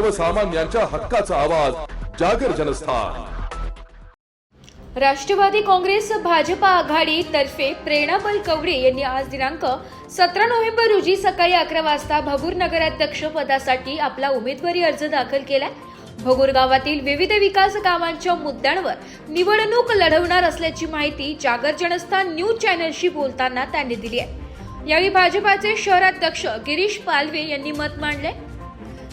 सर्वसामान्यांच्या हक्काचा आवाज जागर जनस्थान. राष्ट्रवादी काँग्रेस भाजपा आघाडी तर्फे प्रेरणाबल कवडे यांनी आज दिनांक सतरा नोव्हेंबर रोजी सकाळी अकरा वाजता भगूर नगराध्यक्ष पदासाठी आपला उमेदवारी अर्ज दाखल केलाय. भगूर गावातील विविध विकास कामांच्या मुद्द्यांवर निवडणूक लढवणार असल्याची माहिती जागर जनस्थान न्यूज चॅनलशी बोलताना त्यांनी दिली आहे. यावेळी भाजपाचे शहराध्यक्ष गिरीश पालवे यांनी मत मांडले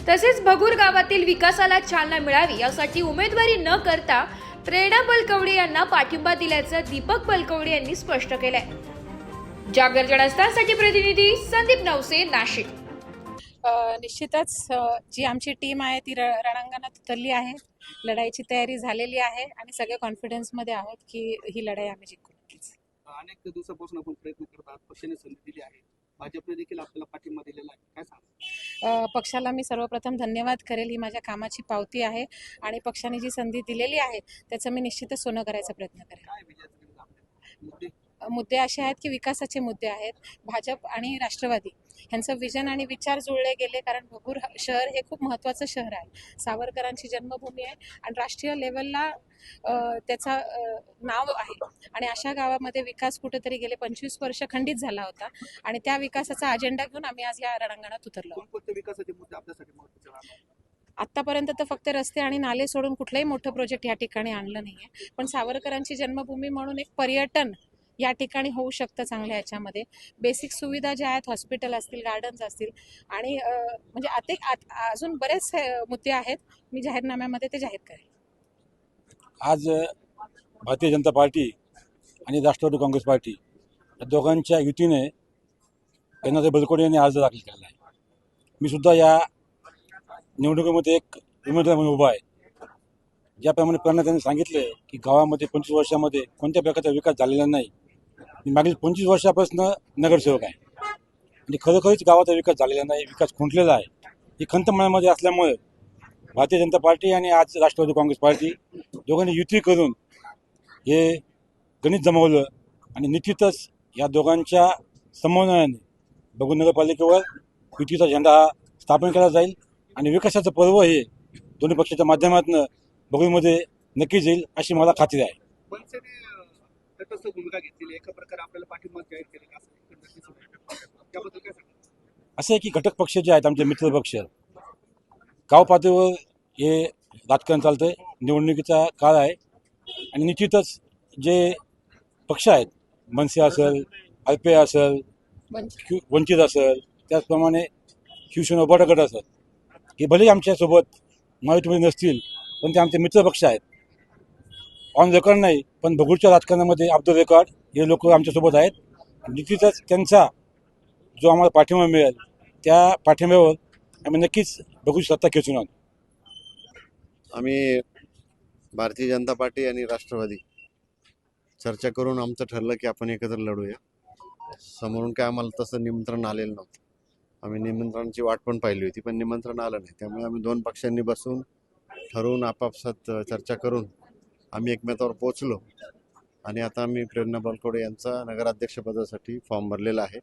तसेच भगूर गावातील विकासाला चालना मिळावी यासाठी उमेदवारी न करता प्रेरणा बलकवडे यांना पाठिंबा दिल्याचं दीपक बलकवडे यांनी स्पष्ट केलंय. जागर जनस्थानसाठी प्रतिनिधी संदीप नवसे नाशिक. निश्चितच जी आमची टीम आहे ती र रणांगणात उतरली आहे. लढाईची तयारी झालेली आहे आणि सगळे कॉन्फिडन्समध्ये आहोत की ही लढाई आम्ही जिंकू नक्कीच. अनेक दिवसापासून आपण प्रयत्न करत आहात. पक्षाने संधी दिली आहे. भाजपने देखील आपल्याला पाठिंबा दिलेला आहे. काय सांगा पक्षाला मी सर्वप्रथम धन्यवाद करेल ही माझ्या कामाची पावती आहे आणि पक्षाने जी संधी दिलेली आहे त्याचं मी निश्चितच सोनं करायचा प्रयत्न करेल. मुद्दे असे आहेत की विकासाचे मुद्दे आहेत. भाजप आणि राष्ट्रवादी ह्यांचं विजन आणि विचार जुळले गेले कारण भगूर शहर हे खूप महत्त्वाचं शहर आहे. सावरकरांची जन्मभूमी आहे आणि राष्ट्रीय लेवलला त्याचा नाव आहे. आणि अशा गावामध्ये विकास कुठेतरी गेले पंचवीस वर्ष खंडित झाला होता. आणि त्या विकासाचा अजेंडा घेऊन आम्ही आज या रणांगणात उतरलो. आतापर्यंत तर फक्त रस्ते आणि नाले सोडून कुठलंही मोठं प्रोजेक्ट या ठिकाणी आणलं नाहीये. पण सावरकरांची जन्मभूमी म्हणून एक पर्यटन या ठिकाणी होऊ शकतं चांगल्या याच्यामध्ये बेसिक सुविधा ज्या आहेत हॉस्पिटल असतील गार्डन्स असतील. आणि म्हणजे आता आत- अजून बरेच मुद्दे आहेत. मी जाहीरनाम्यामध्ये ते जाहीर करेन. आज भारतीय जनता पार्टी आणि राष्ट्रवादी काँग्रेस पार्टी या दोघांच्या युतीने त्यांना बलकोडे यांनी अर्ज दाखल केलेला आहे. मी सुद्धा या निवडणुकीमध्ये एक उमेदवार म्हणून उभा आहे. ज्याप्रमाणे प्रेरणा त्यांनी सांगितले की गावामध्ये पंचवीस वर्षामध्ये कोणत्या प्रकारचा विकास झालेला नाही. मी मागील पंचवीस वर्षापासून नगरसेवक आहे. आणि खरोखरीच गावाचा विकास झालेला नाही विकास खुंटलेला आहे. ही खंत मनामध्ये असल्यामुळे भारतीय जनता पार्टी आणि आज राष्ट्रवादी काँग्रेस पार्टी दोघांनी युती करून हे गणित जमवलं आणि निश्चितच या दोघांच्या समन्वयाने बघून नगरपालिकेवर युतीचा झेंडा हा स्थापन केला जाईल आणि विकासाचं पर्व हे दोन्ही पक्षाच्या माध्यमातून बघूमध्ये नक्कीच येईल अशी मला खात्री आहे. असं आहे की घटक पक्ष जे आहेत आमचे मित्र पक्ष गाव पातळीवर हे राजकारण चालतंय. निवडणुकीचा काळ आहे. आणि निश्चितच जे पक्ष आहेत मनसे असेल अल्पे असेल क्यू वंचित असेल त्याचप्रमाणे शिवसेना गट असेल हे भलेही आमच्यासोबत महायुतीमध्ये नसतील पण ते आमचे मित्र पक्ष आहेत. ऑन रेकॉर्ड नाही पण भगूरच्या राजकारणामध्ये ऑफ द रेकॉर्ड हे लोक आमच्यासोबत आहेत. निश्चितच त्यांचा जो आम्हाला पाठिंबा मिळेल त्या पाठिंब्यावर आम्ही नक्कीच बघूची सत्ता खेचून आणू. आम्ही भारतीय जनता पार्टी आणि राष्ट्रवादी. चर्चा करून आमचं ठरलं की आपण एकत्र लढूया. समोरून काय आम्हाला तसं निमंत्रण आलेलं नव्हतं. आम्ही निमंत्रणाची वाट पण पाहिली होती पण निमंत्रण आलं नाही. त्यामुळे आम्ही दोन पक्षांनी बसून ठरवून आपापसात चर्चा करून आम्ही एकमेकावर पोचलो आणि आता आम्ही प्रेरणा बलकोडे यांचा नगराध्यक्षपदासाठी फॉर्म भरलेला आहे.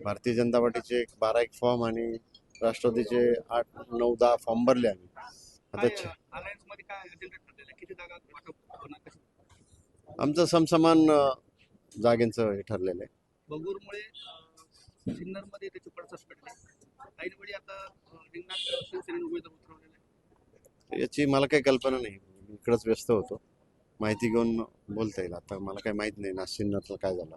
भारतीय जनता पार्टीचे एक बारा एक फॉर्म आणि राष्ट्रवादीचे आठ नऊ दहा फॉर्म भरले आम्ही. आता आमचं समसमान जागेंचं हे ठरलेलं आहे. बगूरमुळे सिन्नरमध्ये त्याची पडली. काही वेळी आता रिंगणात शिवसेनेने उमेदवार उतरवलेला आहे याची मला काही कल्पना नाही. मी इकडंच व्यस्त होतो. माहिती घेऊन बोलता येईल. आता मला काही माहीत नाही नाशिन्नरचं काय झालं.